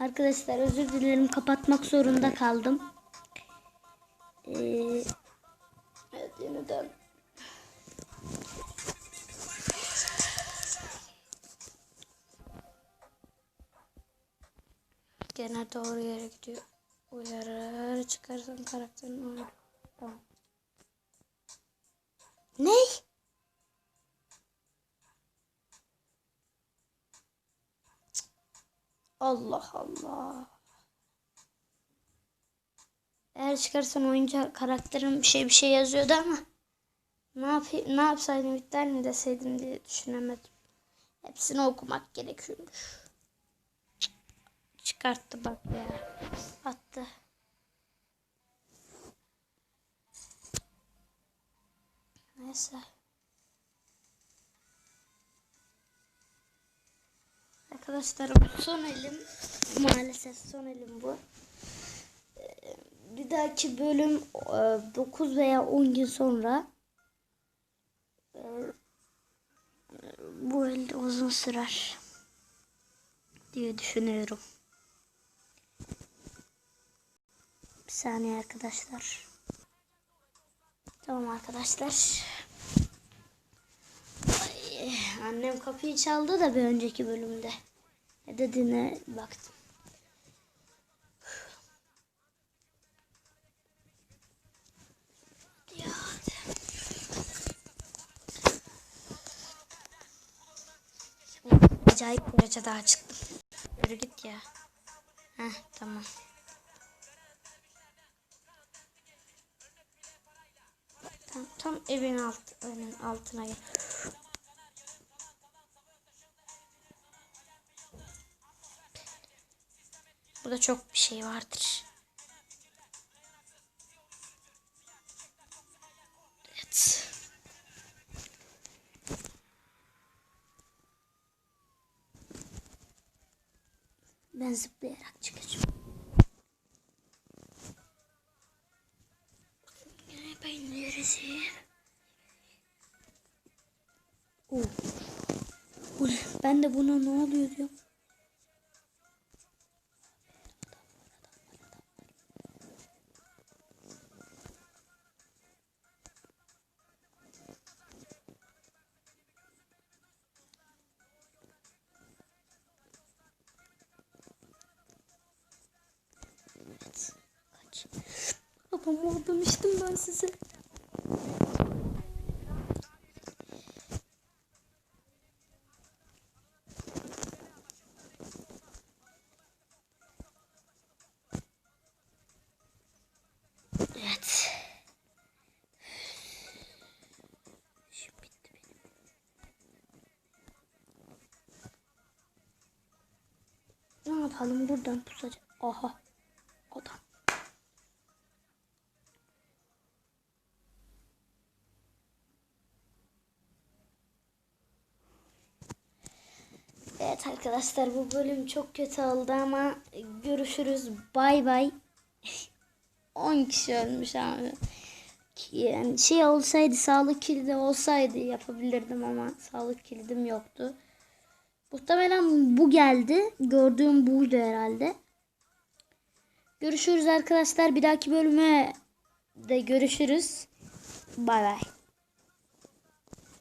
Arkadaşlar özür dilerim kapatmak zorunda kaldım. Ee, evet yeniden. Gene doğru yere gidiyor. Uyarı çıkarsam karakterin olur. Allah Allah. Eğer çıkarsan oyuncu karakterim bir şey bir şey yazıyordu ama ne yapayım ne yapsaydım iptal mi deseydim diye düşünemedim. Hepsini okumak gerekiyormuş. Çıkarttı bak ya. Attı. Neyse. Arkadaşlarım son elim maalesef son elim bu. Ee, Bir dahaki bölüm 9 veya 10 gün sonra e, bu el uzun sürer diye düşünüyorum. Bir saniye arkadaşlar. Tamam arkadaşlar. Ay, annem kapıyı çaldı da bir önceki bölümde. Ne dediğine baktım. Acayip derece daha çıktım. Yürü git ya. Heh tamam. Tam, tam evin alt, önün altına gel. Burada çok bir şey vardır. Evet. Ben zıplayarak çıkacağım. Ben neresi? Oh. Ben de buna ne oluyor diyorum. Babam demiştim ben size. Evet. Ne yapalım buradan pusacak. Aha. Evet arkadaşlar bu bölüm çok kötü oldu ama görüşürüz. Bay bay. 10 kişi ölmüş abi. Yani şey olsaydı sağlık kilidi olsaydı yapabilirdim ama sağlık kilidim yoktu. Muhtemelen bu geldi. Gördüğüm buydu herhalde. Görüşürüz arkadaşlar. Bir dahaki bölüme de görüşürüz. Bay bay.